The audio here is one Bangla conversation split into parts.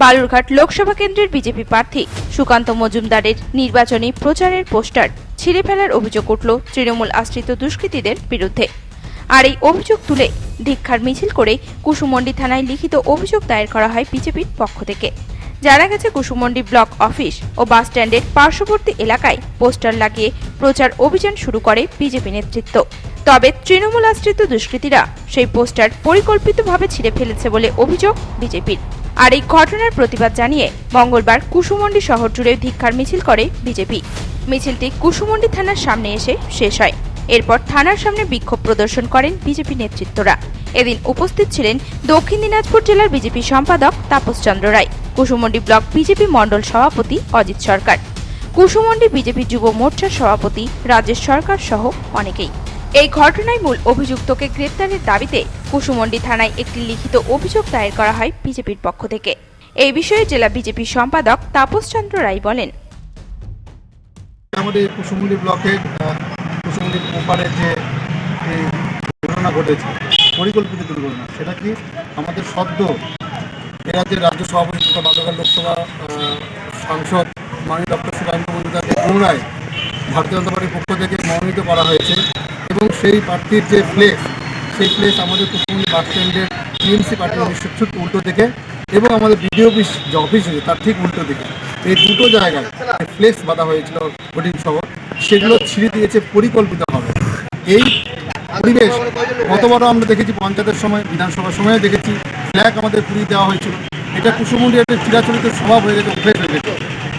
বালুরঘাট লোকসভা কেন্দ্রের বিজেপি প্রার্থী সুকান্ত মজুমদারের নির্বাচনী প্রচারের পোস্টার ছিঁড়ে ফেলার অভিযোগ উঠল তৃণমূল আশ্রিত দুষ্কৃতীদের বিরুদ্ধে। আর এই অভিযোগ তুলে ধিক্ষার মিছিল করে কুসুমন্ডি থানায় লিখিত অভিযোগ দায়ের করা হয় বিজেপির পক্ষ থেকে। জানা গেছে, কুসুমন্ডি ব্লক অফিস ও বাস স্ট্যান্ডের পার্শ্ববর্তী এলাকায় পোস্টার লাগিয়ে প্রচার অভিযান শুরু করে বিজেপি নেতৃত্ব। তবে তৃণমূল আশ্রিত দুষ্কৃতীরা সেই পোস্টার পরিকল্পিতভাবে ছিঁড়ে ফেলেছে বলে অভিযোগ বিজেপির। আর এই ঘটনার প্রতিবাদ জানিয়ে মঙ্গলবার কুসুমন্ডি শহর জুড়ে ধিক্ষার মিছিল করে বিজেপি। মিছিলটি কুসুমন্ডি থানার সামনে এসে শেষ হয়। এরপর থানার সামনে বিক্ষোভ প্রদর্শন করেন বিজেপি নেতৃত্বরা। এদিন উপস্থিত ছিলেন দক্ষিণ দিনাজপুর জেলার বিজেপি সম্পাদক তাপস চন্দ্র রায়, কুসুমন্ডি ব্লক বিজেপি মণ্ডল সভাপতি অজিত সরকার, কুসুমন্ডি বিজেপি যুব মোর্চার সভাপতি রাজেশ সরকার সহ অনেকেই। এই ঘটনায় মূল অভিযুক্তকে গ্রেপ্তারের দাবিতে কুসুমন্ডি থানায় একটি লিখিত অভিযোগ দায়ের করা হয় বিজেপির পক্ষ থেকে। এই বিষয়ে জেলা বিজেপি সম্পাদক তাপস চন্দ্র রায় বলেন। আমাদের কুসুমুলি ব্লকের আহ, কুসুমুলির ওপারে যে এই ঘটনা ঘটেছে পরিকল্পিত দুর্ঘটনা সেটা কি আমাদের সদ্য এ রাজ্যের রাজ্য সভাপতি তথা বাদকার লোকসভা সাংসদ মাননীয় ডক্টর সুকান্ত মজুমদারকে পুনরায় ভারতীয় জনতা পার্টির পক্ষ থেকে মনোনীত করা হয়েছে এবং সেই প্রার্থীর যে প্লেস সেই প্লেস আমাদের কুসুমুলি বাস স্ট্যান্ডের টিএমসি পার্টির নিশ্চিত উল্টো দিকে এবং আমাদের বিডিও অফিস যে অফিস আছে তার ঠিক উল্টো দিকে। এই দুটো জায়গায় ফ্লেক্স বাঁধা হয়েছিল হোর্ডিং সহ। সেগুলো ছিঁড়ে দিয়েছে পরিকল্পিতভাবে। এই পরিবেশ গতবারও আমরা দেখেছি পঞ্চায়েতের সময়, বিধানসভার সময়ও দেখেছি ফ্ল্যাগ আমাদের পুড়িয়ে দেওয়া হয়েছিল। এটা কুসুমুন্ডি একটা চিরাচরিত স্বভাব হয়ে গেছে অভ্যেস হয়ে গেছে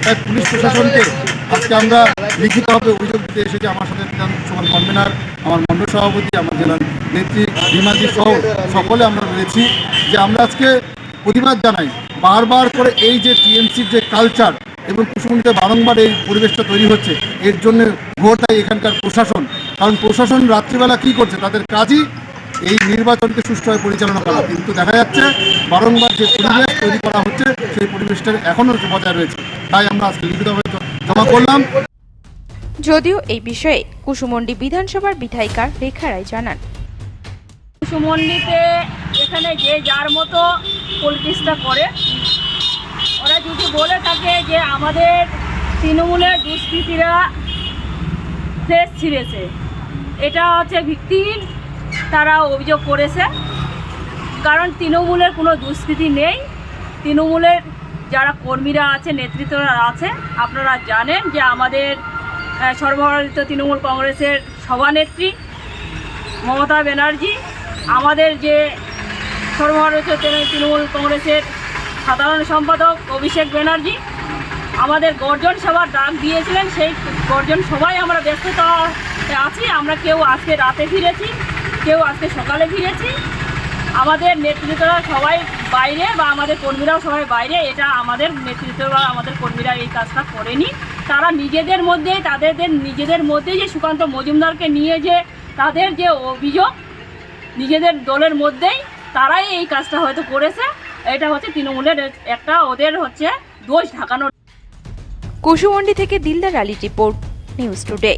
তাই পুলিশ প্রশাসনকে আজকে আমরা লিখিতভাবে অভিযোগ দিতে এসেছে আমার সাথে বিধানসভার কনভেনার আমার মণ্ডল সভাপতি, আমার জেলার নেত্রী হিমাজি সহ সকলে আমরা রয়েছি যে আমরা আজকে প্রতিবাদ জানাই। বারবার করে এই যে টিএমসির যে কালচার এবং কুসুমুন্ডিতে বারংবার এই পরিবেশটা তৈরি হচ্ছে, এর জন্য ভোট দেয় এখানকার প্রশাসন। কারণ প্রশাসন রাত্রিবেলা কি করছে, তাদের কাজই এই নির্বাচনকে সুষ্ঠুভাবে পরিচালনা করা। কিন্তু দেখা যাচ্ছে বারংবার যে পরিবেশ তৈরি করা হচ্ছে, সেই পরিবেশটা এখনও বজায় রয়েছে। তাই আমরা আজকে লিখিতভাবে জমা করলাম। যদিও এই বিষয়ে কুসুমন্ডি বিধানসভার বিধায়িকা রেখা রায় জানান। সুমন্ডিতে এখানে যে যার মতো পলিটিক্সটা করে, ওরা যদি বলে থাকে যে আমাদের তৃণমূলের দুষ্কৃতীরা ফ্রেশ ছিঁড়েছে, এটা হচ্ছে ভিত্তিহীন, তারা অভিযোগ করেছে। কারণ তৃণমূলের কোনো দুষ্কৃতি নেই। তৃণমূলের যারা কর্মীরা আছে, নেতৃত্বরা আছে, আপনারা জানেন যে আমাদের সর্বভারতীয় তৃণমূল কংগ্রেসের সভানেত্রী মমতা ব্যানার্জি, আমাদের যে সর্বভারতীয় তৃণমূল কংগ্রেসের সাধারণ সম্পাদক অভিষেক ব্যানার্জি, আমাদের গর্জন সভার ডাক দিয়েছিলেন, সেই গর্জন সভায় আমরা ব্যস্ততা আছি, আমরা কেউ আজকে রাতে ফিরেছি, কেউ আজকে সকালে ফিরেছি। আমাদের নেতৃত্বরা সবাই বাইরে বা আমাদের কর্মীরাও সবাই বাইরে, এটা আমাদের নেতৃত্ব বা আমাদের কর্মীরা এই কাজটা করেনি। তারা নিজেদের মধ্যে তাদের নিজেদের মধ্যে যে সুকান্ত মজুমদারকে নিয়ে যে তাদের যে অভিযোগ নিজেদের দলের মধ্যেই, তারাই এই কাজটা হয়তো করেছে। এটা হচ্ছে তৃণমূলের একটা ওদের হচ্ছে দোষ ঢাকানোর। কুসুমন্ডি থেকে Dildar Ali report, news today.